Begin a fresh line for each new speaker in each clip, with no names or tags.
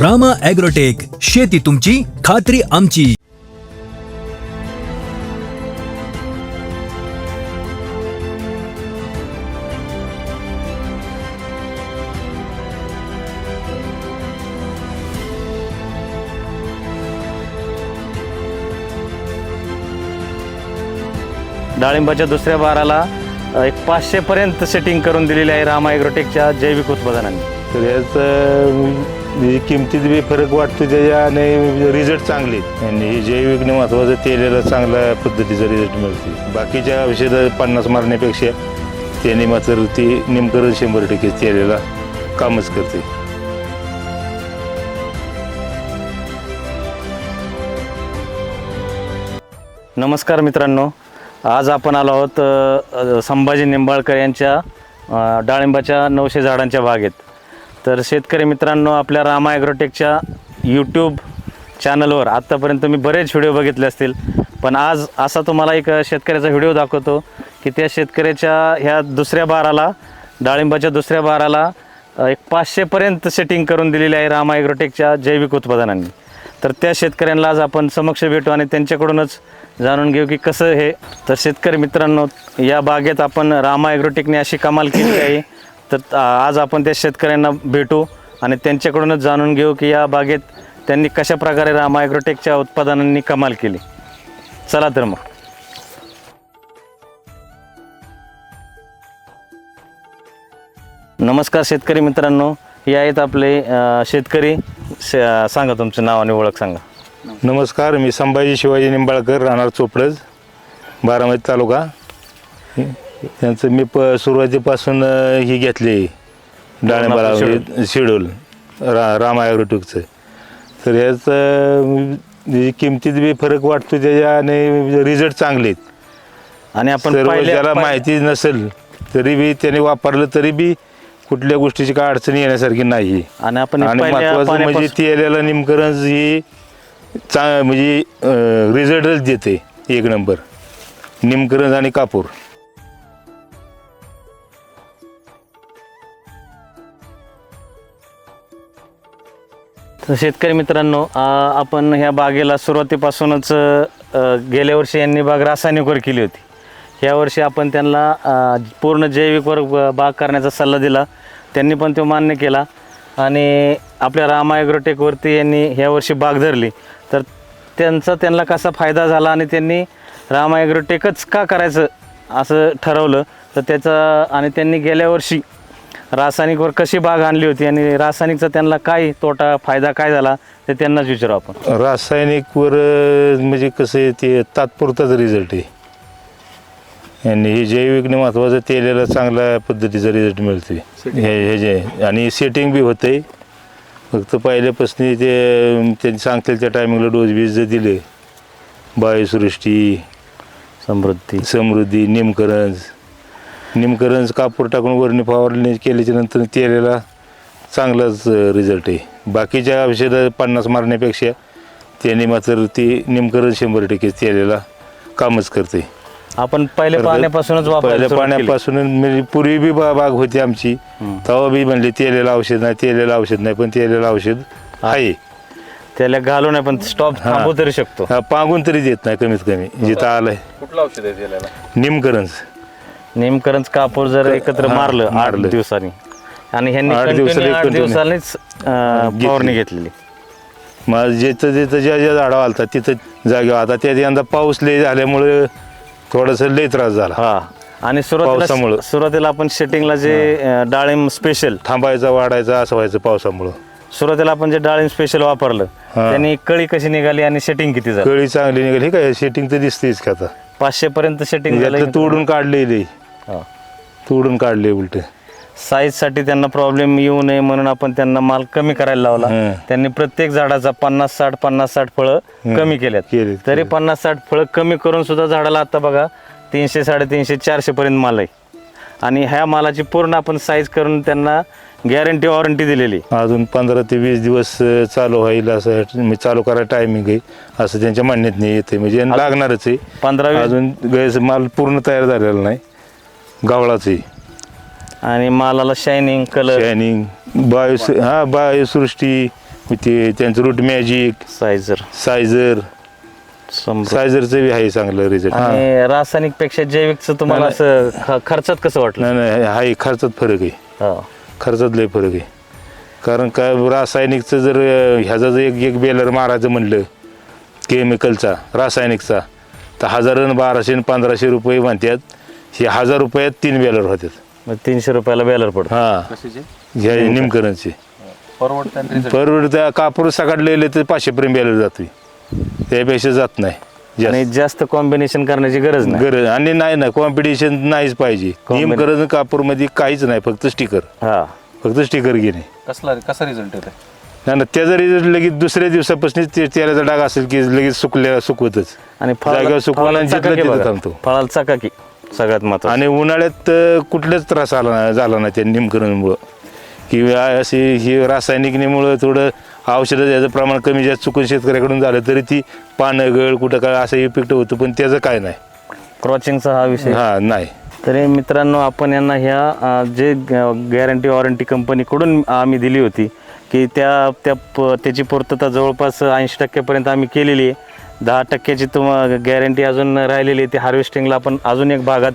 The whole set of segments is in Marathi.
रामा ॲग्रोटेक शेती तुमची खात्री आमची.
डाळिंबाच्या दुसऱ्या बाराला एक पाचशे पर्यंत सेटिंग करून दिलेली आहे रामा ॲग्रोटेकच्या जैविक उत्पादनांनी.
तर याचं किमतीत बी फरक वाटतो त्याच्या आणि रिझल्ट चांगले आणि हे जैविक महत्त्वाचं तेलाला चांगल्या पद्धतीचा रिझल्ट मिळते. बाकीच्या औषधं पन्नास मारण्यापेक्षा त्याने मात्र ती नेमकं शंभर टक्के तेलाला कामच करते.
नमस्कार मित्रांनो. आज आपण आलो आहोत संभाजी निंबाळकर यांच्या डाळिंबाच्या नऊशे झाडांच्या बागेत. तर शेतकरी मित्रांनो आपल्या रामा ॲग्रोटेकच्या यूट्यूब चॅनलवर आत्तापर्यंत मी बरेच व्हिडिओ बघितले असतील. पण आज असा तुम्हाला एक शेतकऱ्याचा व्हिडिओ दाखवतो की त्या शेतकऱ्याच्या ह्या दुसऱ्या बाराला डाळिंबाच्या दुसऱ्या बाराला एक पाचशेपर्यंत सेटिंग करून दिलेली आहे रामा ॲग्रोटेकच्या जैविक उत्पादनांनी. तर त्या शेतकऱ्यांना आज आपण समक्ष भेटू आणि त्यांच्याकडूनच जाणून घेऊ की कसं हे. तर शेतकरी मित्रांनो या बागेत आपण रामा ॲग्रोटेकने अशी कमाल केली आहे. तर आज आपण त्या शेतकऱ्यांना भेटू आणि त्यांच्याकडूनच जाणून घेऊ की या बागेत त्यांनी कशा प्रकारे रामायग्रोटेकच्या उत्पादनांनी कमाल केली. चला तर मग. नमस्कार शेतकरी मित्रांनो. हे आहेत आपले शेतकरी. सांगा तुमचं नाव आणि ओळख सांगा.
नमस्कार मी संभाजी शिवाजी निंबाळकर राहणार चोपडज बारामती तालुका. त्यांचं मी प सुरुवातीपासून ही घेतली. डाळिंबाला शेड्यूल रा राम ॲग्रोटेकचं तर याचं म्हणजे किमतीत बी फरक वाटतो त्याच्या आणि रिझल्ट चांगले आहेत
आणि आपण
ज्याला माहिती नसेल तरी बी त्याने वापरलं तरी बी कुठल्या गोष्टीची काय अडचणी येण्यासारखी नाही.
आणि आपण
महत्वाचं म्हणजे तेलाला निमकरंज ही चा म्हणजे रिझल्टच देते एक नंबर. निमकरंज आणि कापूर.
तर शेतकरी मित्रांनो आ, आपण ह्या बागेला सुरुवातीपासूनच अ, गेल्या वर्षी यांनी बाग रासायनिकवर केली होती. ह्या वर्षी आपण त्यांना अ, पूर्ण जैविकवर ब- बाग करण्याचा सल्ला दिला. त्यांनी पण तो मान्य केला. आणि आपल्या रामा ॲग्रोटेकवरती यांनी ह्या वर्षी बाग धरली. तर त्यांचा त्यांना कसा फायदा झाला आणि त्यांनी रामा ॲग्रोटेकच का करायचं असं ठरवलं तर त्याचा आणि त्यांनी गेल्या वर्षी रासायनिकवर कशी बाग आणली होती आणि रासायनिकचा त्यांना काय तोटा फायदा काय झाला ते त्यांनाच विचारू आपण.
रासायनिकवर म्हणजे कसं आहे ते तात्पुरताच रिझल्ट आहे. आणि हे जैविकने महत्त्वाचं तेलाला चांगल्या पद्धतीचा रिझल्ट मिळते हे हे जे आणि सेटिंग बी होते फक्त पहिल्यापासून ते त्यांनी सांगतील त्या टायमिंगला डोस बीज जर दिले. बायोसृष्टी
समृद्धी.
समृद्धी निमकरंज निमकरंज कापूर टाकून वरणी फवारणी केल्याच्यानंतर तेलाला चांगलाच रिझल्ट आहे. बाकीच्या औषधं पन्नास मारण्यापेक्षा त्याने मात्र ती निमकरंज शंभर टक्के तेलाला कामच करते.
आपण पहिले
तर
पाण्यापासूनच वापरायला
पहिल्या. पाण्यापासून म्हणजे पूर्वी बी बा- बाग होती आमची. तेव्हा बी म्हणले तेलेला औषध नाही तेलेला औषध नाही पण तेलेला औषध आहे.
त्याला घालू नाही पण स्टॉप. थांबू तरी शकतो.
हा, पांगून तरी देत नाही कमीत कमी जिथं आलंय.
कुठलं औषध आहे
निमकरंज
नेमकरंच कापूर जर एकत्र
हा,
मारलं आठ
मारलं.
दिवसांनी आणि ह्यांनी
आठ
continue
दिवसाला
आठ
continue.
दिवसांनीच अं. फवारणी घेतलेली.
मग जिथं जिथं ज्या ज्या झाडावर आलता तिथं जागेवर. आता त्यात यंदा पाऊस लय झाल्यामुळे थोडंसं लय त्रास झाला.
हा. आणि सुरुवातीला
पावसामुळं.
सुरुवातीला आपण सेटिंगला जे अं, डाळिंब स्पेशल
थांबायचा वाढायचा असं व्हायचं पावसामुळं.
सुरुवातीला आपण जे डाळिंब स्पेशल वापरलं
हा.
त्यांनी कळी कशी निघाली आणि सेटिंग किती झालं?
कळी चांगली निघाली. हे काय सेटिंग तर दिसतेच का आता.
पाचशे पर्यंत सेटिंग
यातलं तोडून काढलेले तोडून काढले उलट.
साईजसाठी त्यांना प्रॉब्लेम येऊ नये म्हणून आपण त्यांना माल कमी करायला लावला. त्यांनी प्रत्येक झाडाचा पन्नास साठ पन्नास साठ फळं कमी केल्यात. तरी. पन्नास साठ फळं कमी करून सुद्धा झाडाला आता बघा तीनशे साडेतीनशे चारशे पर्यंत माल आहे. आणि ह्या मालाची पूर्ण आपण साईज करून त्यांना गॅरंटी वॉरंटी दिलेली
अजून पंधरा ते वीस दिवस चालू होईल असं म्हणजे चालू करायला टायमिंग आहे असं त्यांच्या म्हणण्यात नाही येते म्हणजे लागणारच आहे.
पंधरा
अजून माल पूर्ण तयार झालेला नाही. गावळाच. आहे
आणि मालाला शायनिंग कलर
शायनिंग बायो हा बायोसृष्टी ते त्यांचं रूट मॅजिक
सायझर
सायझर सायझरचं बी आहे चांगलं रिझल्ट
आणि रासायनिकपेक्षा जैविकचं तुम्हाला असं ख- खर्चात कसं वाटलं?
नाही नाही हाय खर्चात फरक आहे.
हा.
खर्चात लय फरक आहे. कारण काय रासायनिकचं जर अं, ह्याचा जर एक एक बेलर मारायचं म्हणलं केमिकलचा रासायनिकचा तर हजार आणि बाराशे आणि पंधराशे रुपये म्हणतात हे हजार रुपयात तीन बेलर होतात
मग तीनशे रुपयाला बॅलर पडतो.
हा.
कशाचे?
ह्या निमकरणचे.
परवडतं आणि result.
परवड त्या कापूर सकाळलेले तर पाचशे पर्यंत बेलर जातोय. त्यापेक्षा जात नाही.
आणि
जास्त.
जास्त कॉम्बिनेशन करण्याची गरज नाही.
गरज. आणि नाही ना कॉम्पिटिशन नाहीच पाहिजे. निमकरण कापूरमध्ये काहीच नाही फक्त स्टिकर
हा.
फक्त स्टिकर घेणे.
कसला कसा रिझल्ट येतो
नाही ना त्याचा रिझल्ट लगेच दुसऱ्या दिवसापासून ते तेलाचा डाग असेल की लगेच सुकल्या सुकवतच.
आणि
जागेवर सुकवून आणि जिथलं तिथं थांबतो.
फळाला चकाकी सगळ्यात महत्वाचं.
आणि उन्हाळ्यात कुठलाच त्रास आला नाही झाला नाही त्या निमकरणमुळं किंवा असे हे रासायनिकनेमुळं थोडं औषधं याचं प्रमाण कमी जास्त चुकून शेतकऱ्याकडून झालं तरी ती पानं गळ कुठं काय असं इफेक्ट होतं पण त्याचं काय नाही.
क्रॉचिंगचा हा विषय.
हा नाही.
तरी मित्रांनो आपण यांना ह्या अ, जे गॅरंटी वॉरंटी कंपनीकडून आम्ही दिली होती की त्या त्या प- त्याची पूर्तता जवळपास ऐंशी टक्क्यापर्यंत आम्ही केलेली आहे. दहा टक्क्याची तुम गॅरंटी अजून राहिलेली आहे. ती हार्वेस्टिंगला आपण अजून एक भागात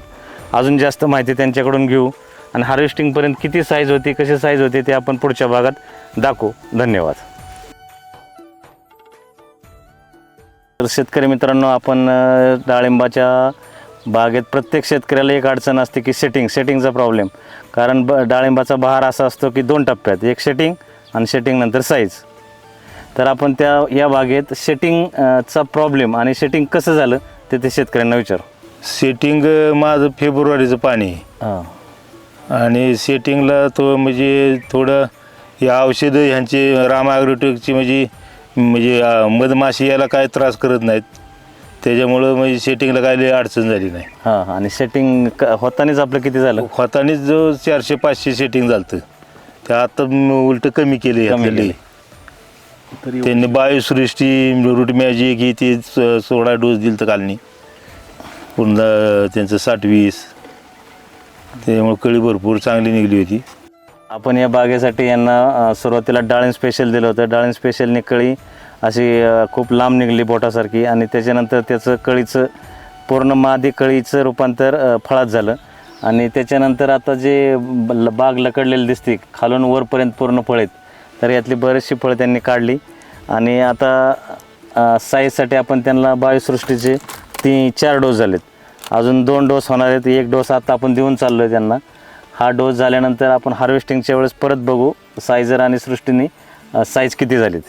अजून जास्त माहिती त्यांच्याकडून घेऊ. आणि हार्वेस्टिंगपर्यंत किती साईज होती कशी साईज होती ते आपण पुढच्या भागात दाखवू. धन्यवाद. तर शेतकरी मित्रांनो आपण डाळिंबाच्या बागेत प्रत्येक शेतकऱ्याला एक अडचण असते की सेटिंग सेटिंगचा प्रॉब्लेम कारण ब डाळिंबाचा बहार असा असतो की दोन टप्प्यात. एक सेटिंग आणि सेटिंग नंतर साईज तर आपण त्या या बागेत सेटिंग चा प्रॉब्लेम आणि सेटिंग कसं झालं ते ते शेतकऱ्यांना विचारू.
सेटिंग माझं फेब्रुवारीचं पाणी आहे.
हां.
आणि सेटिंगला तो म्हणजे थोडं हे औषधं ह्यांची राम ॲग्रोटेकची म्हणजे म्हणजे अं, मधमाशी याला काय त्रास करत नाहीत. त्याच्यामुळं म्हणजे सेटिंगला काय लई अडचण झाली नाही.
हां आणि सेटिंग क होतानीच आपलं किती झालं?
खतानेच जो चारशे पाचशे सेटिंग झालं ते आता उलट कमी केले
कमी
ह्यातले. त्यांनी बायोसृष्टी रूट मॅजिक ही ते सोळा डोस दिल तर कालनी. पुन्हा त्यांचं साठ वीस त्यामुळे कळी भरपूर चांगली निघली होती.
आपण या बागेसाठी यांना सुरुवातीला डाळिंब स्पेशल दिलं होतं. डाळिंब स्पेशलने कळी अशी खूप लांब निघली बोटासारखी आणि त्याच्यानंतर त्याचं कळीचं पूर्ण मादी कळीचं रूपांतर फळात झालं. आणि त्याच्यानंतर आता जे बाग लकडलेली दिसते खालून वरपर्यंत पूर्ण फळ आहेत. तर यातली बरीचशी फळं त्यांनी काढली. आणि आता साईजसाठी आपण त्यांना बायोसृष्टीचे ती चार डोस झालेत. अजून दोन डोस होणार आहेत. एक डोस आता आपण देऊन चाललो आहे त्यांना. हा डोस झाल्यानंतर आपण हार्वेस्टिंगच्या वेळेस परत बघू सायझर आणि सृष्टीने साईज किती झालीत.